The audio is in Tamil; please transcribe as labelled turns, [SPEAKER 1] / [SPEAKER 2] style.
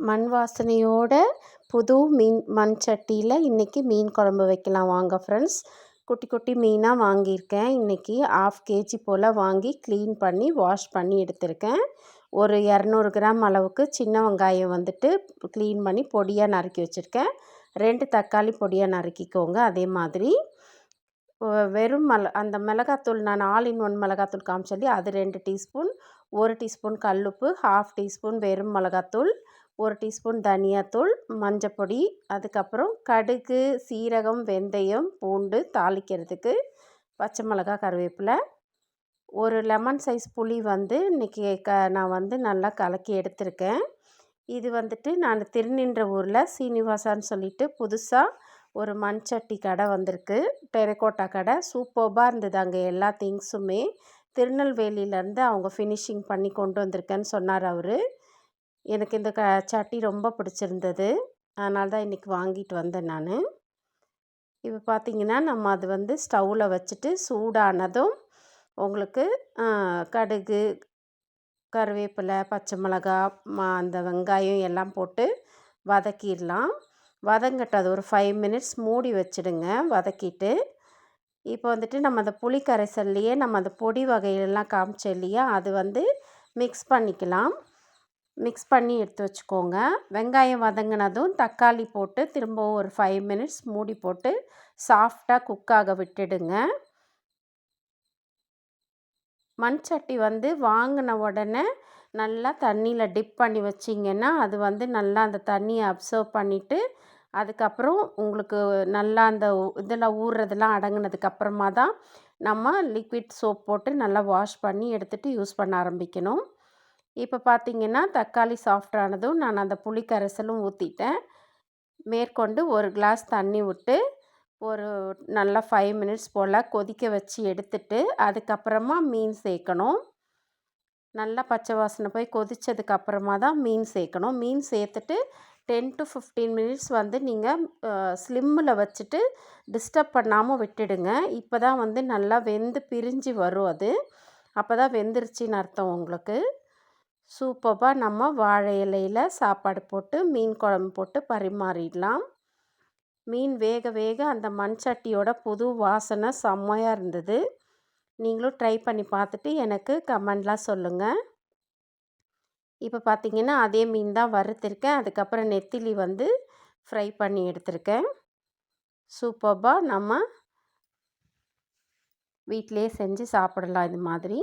[SPEAKER 1] மண் வாசனையோட புது மீன் மண் சட்டியில் இன்றைக்கி மீன் குழம்பு வைக்கலாம். வாங்க ஃப்ரெண்ட்ஸ் குட்டி குட்டி மீனாக வாங்கியிருக்கேன். இன்றைக்கி ஆஃப் கேஜி போல் வாங்கி க்ளீன் பண்ணி வாஷ் பண்ணி எடுத்திருக்கேன். ஒரு இரநூறு கிராம் அளவுக்கு சின்ன வெங்காயம் வந்துட்டு க்ளீன் பண்ணி பொடியாக நறுக்கி வச்சுருக்கேன். ரெண்டு தக்காளி பொடியாக நறுக்கிக்கோங்க அதே மாதிரி. வெறும் மிள அந்த மிளகாத்தூள் நான் ஆல் இன் ஒன் மிளகாத்தூள் காமிச்சல்லி அது ரெண்டு டீஸ்பூன் ஒரு டீஸ்பூன் கல்லுப்பு ஹாஃப் டீஸ்பூன் வெறும் மிளகாத்தூள் ஒரு டீஸ்பூன் தனியாத்தூள் மஞ்சப்பொடி அதுக்கப்புறம் கடுகு சீரகம் வெந்தயம் பூண்டு தாளிக்கிறதுக்கு பச்சை மிளகா கருவேப்பிலை. ஒரு லெமன் சைஸ் புளி வந்து இன்றைக்கி க நான் வந்து நல்லா கலக்கி எடுத்திருக்கேன். இது வந்துட்டு நான் திருநின்ற ஊரில் சீனிவாசான்னு சொல்லிட்டு புதுசாக ஒரு மண் சட்டி கடை வந்திருக்கு. டெரக்கோட்டா கடை. சூப்பர்பாக இருந்தது அங்கே எல்லா திங்ஸுமே திருநெல்வேலியிலேருந்து அவங்க ஃபினிஷிங் பண்ணி கொண்டு வந்திருக்கேன்னு சொன்னார் அவர். எனக்கு இந்த க சட்டி ரொம்ப பிடிச்சிருந்தது. அதனால தான் இன்றைக்கி வாங்கிட்டு வந்தேன் நான். இப்போ பார்த்திங்கன்னா நம்ம அது வந்து ஸ்டவ்வில் வச்சுட்டு சூடானதும் உங்களுக்கு கடுகு கருவேப்பிலை பச்சை மிளகா அந்த வெங்காயம் எல்லாம் போட்டு வதக்கிடலாம். வதங்கிட்டு அது ஒரு ஃபைவ் மினிட்ஸ் மூடி வச்சுடுங்க. வதக்கிட்டு இப்போ வந்துட்டு நம்ம அந்த புளி கரைசல்லையே நம்ம அந்த பொடி வகையெல்லாம் காமிச்சோம் இல்லையா? அது வந்து மிக்ஸ் பண்ணிக்கலாம். மிக்ஸ் பண்ணி எடுத்து வச்சுக்கோங்க. வெங்காயம் வதங்கினதும் தக்காளி போட்டு திரும்பவும் ஒரு ஃபைவ் மினிட்ஸ் மூடி போட்டு சாஃப்டாக குக்காக விட்டுடுங்க. மண் சட்டி வந்து வாங்கின உடனே நல்லா தண்ணியில் டிப் பண்ணி வச்சிங்கன்னா அது வந்து நல்லா அந்த தண்ணியை அப்சர்வ் பண்ணிவிட்டு அதுக்கப்புறம் உங்களுக்கு நல்லா அந்த இதில் ஊறுறதெல்லாம் அடங்கினதுக்கப்புறமா தான் நம்ம லிக்விட் சோப் போட்டு நல்லா வாஷ் பண்ணி எடுத்துகிட்டு யூஸ் பண்ண ஆரம்பிக்கணும். இப்போ பார்த்திங்கன்னா தக்காளி சாஃப்டானதும் நான் அந்த புளி கரைசலும் ஊற்றிட்டேன் மேற்கொண்டு ஒரு கிளாஸ் தண்ணி விட்டு ஒரு நல்லா ஃபைவ் மினிட்ஸ் போல் கொதிக்க வச்சு எடுத்துட்டு அதுக்கப்புறமா மீன் சேர்க்கணும். நல்லா பச்சை வாசனை போய் கொதித்ததுக்கப்புறமா தான் மீன் சேர்க்கணும். மீன் சேர்த்துட்டு டென் டு ஃபிஃப்டீன் மினிட்ஸ் வந்து நீங்கள் ஸ்லிம்மில் வச்சுட்டு டிஸ்டர்ப் பண்ணாமல் விட்டுடுங்க. இப்போ தான் வந்து நல்லா வெந்து பிரிஞ்சு வரும் அது. அப்போ தான் வெந்துருச்சின்னு அர்த்தம் உங்களுக்கு. சூப்பராக நம்ம வாழை இலையில் சாப்பாடு போட்டு மீன் குழம்பு போட்டு பரிமாறிடலாம். மீன் வேக வேக அந்த மண் சட்டியோட புது வாசனை செம்மையாக இருந்தது. நீங்களும் ட்ரை பண்ணி பார்த்துட்டு எனக்கு கமெண்ட்லாம் சொல்லுங்கள் இப்போ பார்த்திங்கன்னா அதே மீன் தான் வறுத்துருக்கேன். அதுக்கப்புறம் நெத்திலி வந்து ஃப்ரை பண்ணி எடுத்திருக்கேன். சூப்பராக நம்ம வீட்டிலே செஞ்சு சாப்பிடலாம் இது மாதிரி.